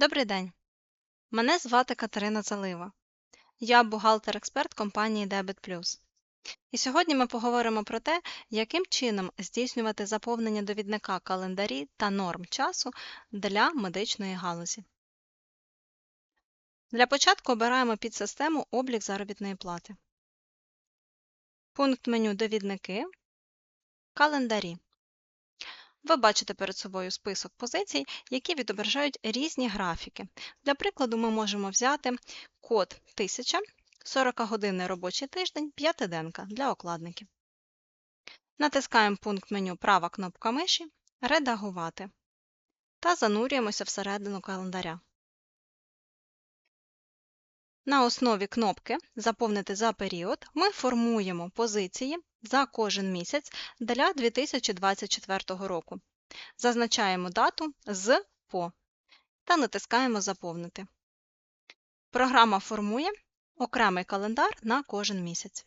Добрий день. Мене звати Катерина Залива. Я бухгалтер-експерт компанії Debit. І сьогодні ми поговоримо про те, яким чином здійснювати заповнення довідника календарі та норм часу для медичної галузі. Для початку обираємо підсистему облік заробітної плати. Пункт меню Довідники, Календарі. Ви бачите перед собою список позицій, які відображають різні графіки. Для прикладу, ми можемо взяти код 1000, 40-годинний робочий тиждень, п'ятиденка для окладників. Натискаємо пункт меню права кнопка миші Редагувати та занурюємося всередину календаря. На основі кнопки Заповнити за період ми формуємо позиції за кожен місяць для 2024 року. Зазначаємо дату з по та натискаємо Заповнити. Програма формує окремий календар на кожен місяць.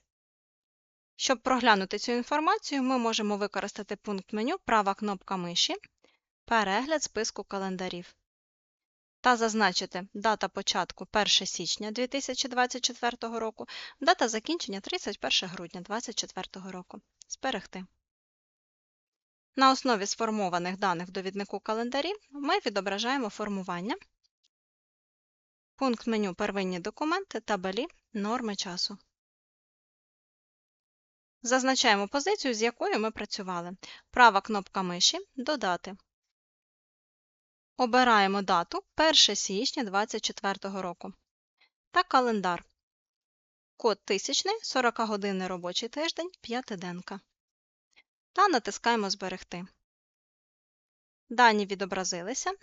Щоб проглянути цю інформацію, ми можемо використати пункт меню права кнопка миші Перегляд списку календарів та зазначити дата початку 1 січня 2024 року, дата закінчення 31 грудня 2024 року. Зберегти. На основі сформованих даних в довіднику календарів ми відображаємо формування, пункт меню Первинні документи, табелі, норми часу. Зазначаємо позицію, з якою ми працювали. Права кнопка миші Додати. Обираємо дату 1 січня 2024 року та календар. Код тисячний, 40-годинний робочий тиждень, п'ятиденка. Та натискаємо Зберегти. Дані відобразилися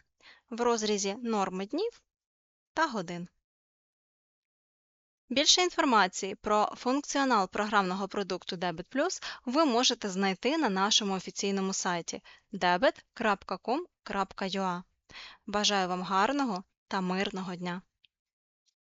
в розрізі норми днів та годин. Більше інформації про функціонал програмного продукту Debit Plus ви можете знайти на нашому офіційному сайті debit.com.ua. Бажаю вам гарного та мирного дня!